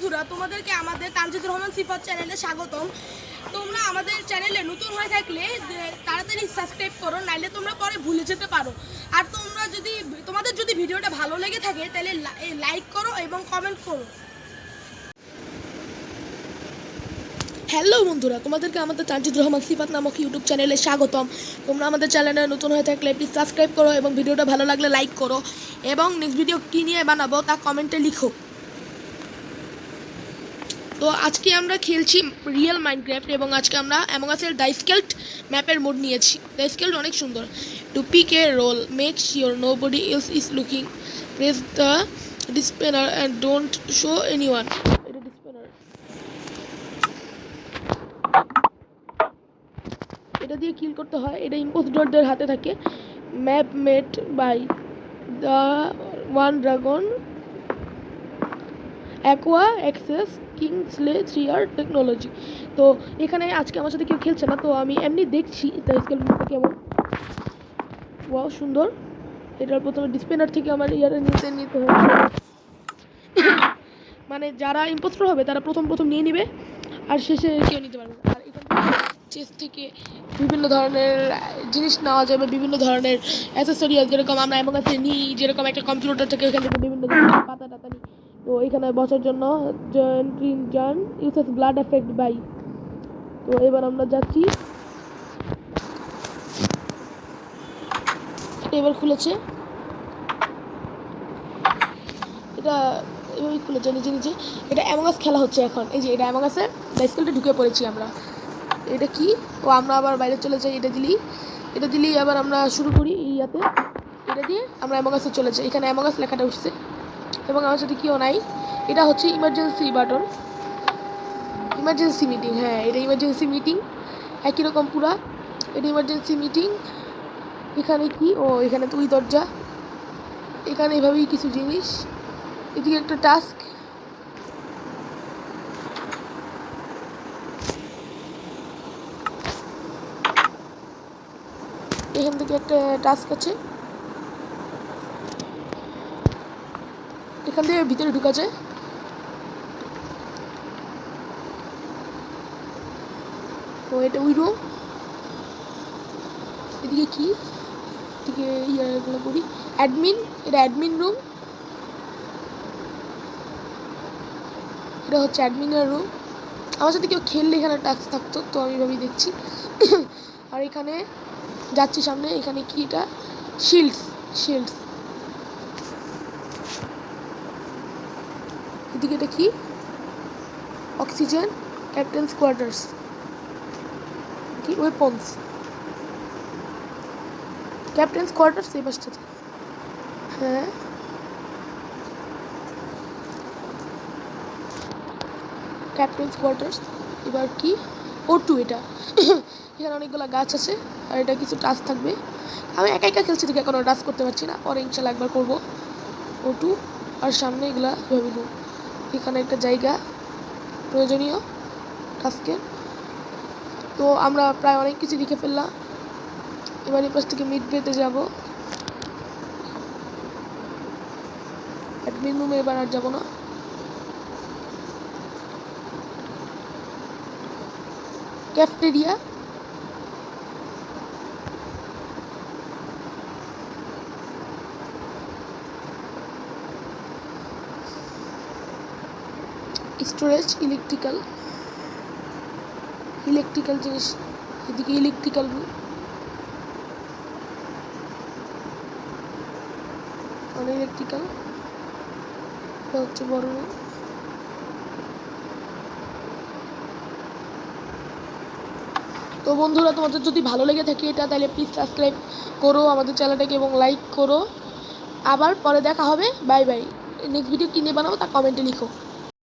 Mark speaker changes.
Speaker 1: বন্ধুরা, তোমাদেরকে আমাদের তানজিদুর রহমান সিফাত চ্যানেলে স্বাগতম। তোমরা আমাদের চ্যানেলে নতুন হয়ে থাকলে তাড়াতাড়ি সাবস্ক্রাইব করো, নাইলে তোমরা পরে ভুলে যেতে পারো। আর তোমরা যদি, তোমাদের যদি ভিডিওটা ভালো লেগে থাকে, তাহলে লাইক করো এবং কমেন্ট করো। হ্যালো বন্ধুরা, তোমাদেরকে আমাদের তানজিদুর রহমান সিফাত নামক ইউটিউব চ্যানেলে স্বাগতম। তোমরা আমাদের চ্যানেলে নতুন হয়ে থাকলে প্লিজ সাবস্ক্রাইব করো এবং ভিডিওটা ভালো লাগলে লাইক করো। এবং নেক্সট ভিডিও কী নিয়ে বানাবো তা কমেন্টে লিখো। তো আজকে আমরা খেলছি রিয়েল মাইনক্রাফট এবং আজকে আমরা অ্যামোগাসের ডাইসকেল্ট ম্যাপের মোড নিয়েছি। ডাইসকেল্ট অনেক সুন্দর। To pick a roll make sure nobody else is looking press the dispenser and don't show anyone এটা এটা দিয়ে কিল করতে হয়। এটা ইম্পোস্টরদের হাতে থাকে। Map made by the one dragon aqua access king slay three R technology তো এখানে আজকে আমার সাথে কেউ খেলছে না, তো আমি এমনি দেখছি কেমন। ওয়াও সুন্দর। এটার প্রথমে ডিসপেনার থেকে আমার ইয়ারে নিতে নিতে হবে। মানে যারা ইম্পোস্টর হবে, তারা প্রথম প্রথম নিয়ে নিবে, আর শেষে কেউ নিতে পারবে। আর এখান চেস থেকে বিভিন্ন ধরনের জিনিস নেওয়া যাবে, বিভিন্ন ধরনের অ্যাসেসরিয়াল যেরকম আমরা এমন কাছে নিই, যেরকম একটা কম্পিউটার থেকে এখান থেকে বিভিন্ন ধরনের পাতা টাতা নিই তো এখানে বসার জন্য জয়েন্ট জান ইউসেস ব্লাড এফেক্ট বাই। তো এবার আমরা যাচ্ছি। এবার খুলেছে। এটা এভাবেই খুলেছে, নিজে নিজে। এটা অ্যামাগাস খেলা হচ্ছে এখন। এই যে এটা অ্যামাগাসের স্কুলটা ঢুকে পড়েছি আমরা। এটা কি? ও, আমরা আবার বাইরে চলে যাই, এটা দিলেই। এটা দিলেই আবার আমরা শুরু করি ইয়াতে। এটা দিয়ে আমরা অ্যামাগাসে চলে যাই। এখানে অ্যামাগাস লেখাটা উঠছে। এবং আমার সাথে কেউ নাই। এটা হচ্ছে ইমার্জেন্সি বাটন ইমার্জেন্সি মিটিং হ্যাঁ এটা ইমার্জেন্সি মিটিং একই রকম পুরা। এটা ইমার্জেন্সি মিটিং এখানে কি? ও, এখানে তুই দরজা। এখানে এভাবেই কিছু জিনিস। এদিকে একটা টাস্ক এখান থেকে একটা টাস্ক আছে। এখান থেকে ভিতরে ঢুকা যায়। ও, এটা ওই রুম এদিকে কি? এদিকে ইয়াগুলো করি। অ্যাডমিন এটা অ্যাডমিন রুম এটা হচ্ছে অ্যাডমিনের রুম আমার সাথে কেউ খেললে এখানে টাস্ক থাকতো, তো আমি ভাবি দেখছি। আর এখানে যাচ্ছি সামনে, এখানে কি এটা? শিল্ডস শিল্ডস এদিকে এটা কি? অক্সিজেন ক্যাপ্টেন্স কোয়ার্টার্স কি? ওয়েপন্স ক্যাপ্টেন্স কোয়ার্টার্স এই পাশটাতে। হ্যাঁ। ক্যাপ্টেন্স কোয়ার্টার্স এবার কি? ও টু এটা। এখানে অনেকগুলো গাছ আছে, আর এটা কিছু টাচ থাকবে। আমি একা একা খেলছি দেখে এখনও টাচ করতে পারছি না। পরে ইনশাল্লাহ একবার করব। ও টু আর সামনে এগুলা রুম এখানে একটা জায়গা প্রয়োজনীয় টাস্কের তো আমরা প্রায় অনেক কিছু লিখে ফেললাম। এবার এই পাশ থেকে মিড বেতে যাব। অ্যাডমিন রুমে এবার আর যাব না। ক্যাফটেরিয়া স্টোরেজ ইলেকট্রিক্যাল ইলেকট্রিক্যাল জিনিস, এদিকে ইলেকট্রিক্যাল মানে ইলেকট্রিক্যাল এটা হচ্ছে বড়। তো বন্ধুরা, তোমাদের যদি ভালো লেগে থাকে এটা, তাহলে প্লিজ সাবস্ক্রাইব করো আমাদের চ্যানেলটাকে এবং লাইক করো। আবার পরে দেখা হবে বাই বাই নেক্সট ভিডিও কিনে বানাবো তা কমেন্টে লিখো।